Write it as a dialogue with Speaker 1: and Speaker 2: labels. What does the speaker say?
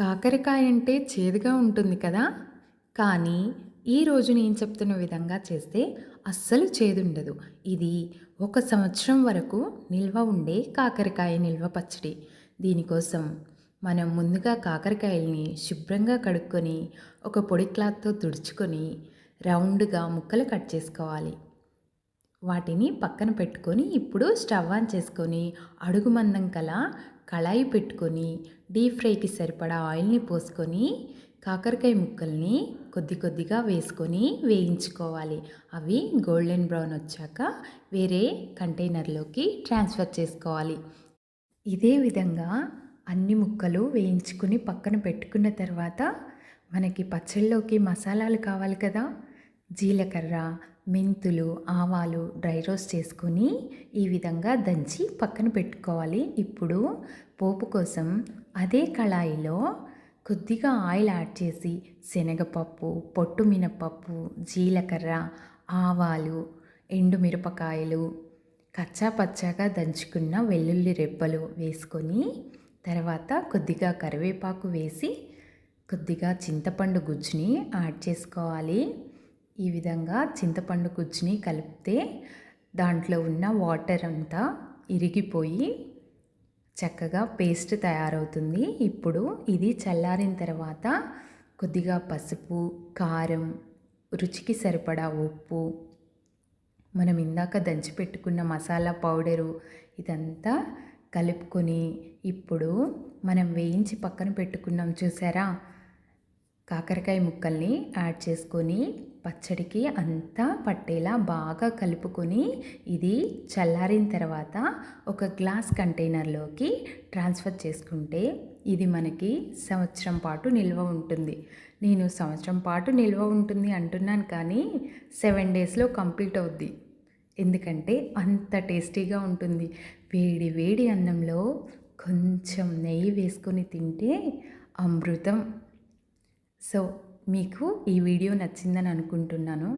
Speaker 1: కాకరకాయ అంటే చేదుగా ఉంటుంది కదా? కానీ ఈరోజు నేను చెప్తున్న విధంగా చేస్తే అస్సలు చేదుండదు. ఇది ఒక సంవత్సరం వరకు నిల్వ ఉండే కాకరకాయ నిల్వ పచ్చడి. దీనికోసం మనం ముందుగా కాకరకాయల్ని శుభ్రంగా కడుక్కొని ఒక పొడి క్లాత్తో తుడుచుకొని రౌండ్గా ముక్కలు కట్ చేసుకోవాలి. వాటిని పక్కన పెట్టుకొని ఇప్పుడు స్టవ్ ఆన్ చేసుకొని అడుగు మందం కల కళాయి పెట్టుకొని డీప్ ఫ్రైకి సరిపడా ఆయిల్ని పోసుకొని కాకరకాయ ముక్కల్ని కొద్ది కొద్దిగా వేసుకొని వేయించుకోవాలి. అవి గోల్డెన్ బ్రౌన్ వచ్చాక వేరే కంటైనర్లోకి ట్రాన్స్ఫర్ చేసుకోవాలి. ఇదే విధంగా అన్ని ముక్కలు వేయించుకుని పక్కన పెట్టుకున్న తర్వాత మనకి పచ్చళ్ళలోకి మసాలాలు కావాలి కదా. జీలకర్ర మెంతులు ఆవాలు డ్రై రోస్ట్ చేసుకొని ఈ విధంగా దంచి పక్కన పెట్టుకోవాలి. ఇప్పుడు పోపు కోసం అదే కళాయిలో కొద్దిగా ఆయిల్ యాడ్ చేసి శనగపప్పు పొట్టు మినపప్పు జీలకర్ర ఆవాలు ఎండుమిరపకాయలు కచ్చా పచ్చాగా దంచుకున్న వెల్లుల్లి రెబ్బలు వేసుకొని తర్వాత కొద్దిగా కరివేపాకు వేసి కొద్దిగా చింతపండు గుజ్జుని యాడ్ చేసుకోవాలి. ఈ విధంగా చింతపండు గుజ్జుని కలిపితే దాంట్లో ఉన్న వాటర్ అంతా ఇరిగిపోయి చక్కగా పేస్ట్ తయారవుతుంది. ఇప్పుడు ఇది చల్లారిన తర్వాత కొద్దిగా పసుపు కారం రుచికి సరిపడా ఉప్పు మనం ఇందాక దంచి పెట్టుకున్న మసాలా పౌడరు ఇదంతా కలుపుకొని ఇప్పుడు మనం వేయించి పక్కన పెట్టుకున్నాం చూసారా? కాకరకాయ ముక్కల్ని యాడ్ చేసుకొని పచ్చడికి అంతా పట్టేలా బాగా కలుపుకొని ఇది చల్లారిన తర్వాత ఒక గ్లాస్ కంటైనర్లోకి ట్రాన్స్ఫర్ చేసుకుంటే ఇది మనకి సంవత్సరం పాటు నిల్వ ఉంటుంది. నేను సంవత్సరం పాటు నిల్వ ఉంటుంది అంటున్నాను కానీ సెవెన్ డేస్లో కంప్లీట్ అవుద్ది. ఎందుకంటే అంత టేస్టీగా ఉంటుంది. వేడి వేడి అన్నంలో కొంచెం నెయ్యి వేసుకొని తింటే అమృతం. సో మీకు ఈ వీడియో నచ్చిందని అనుకుంటున్నాను.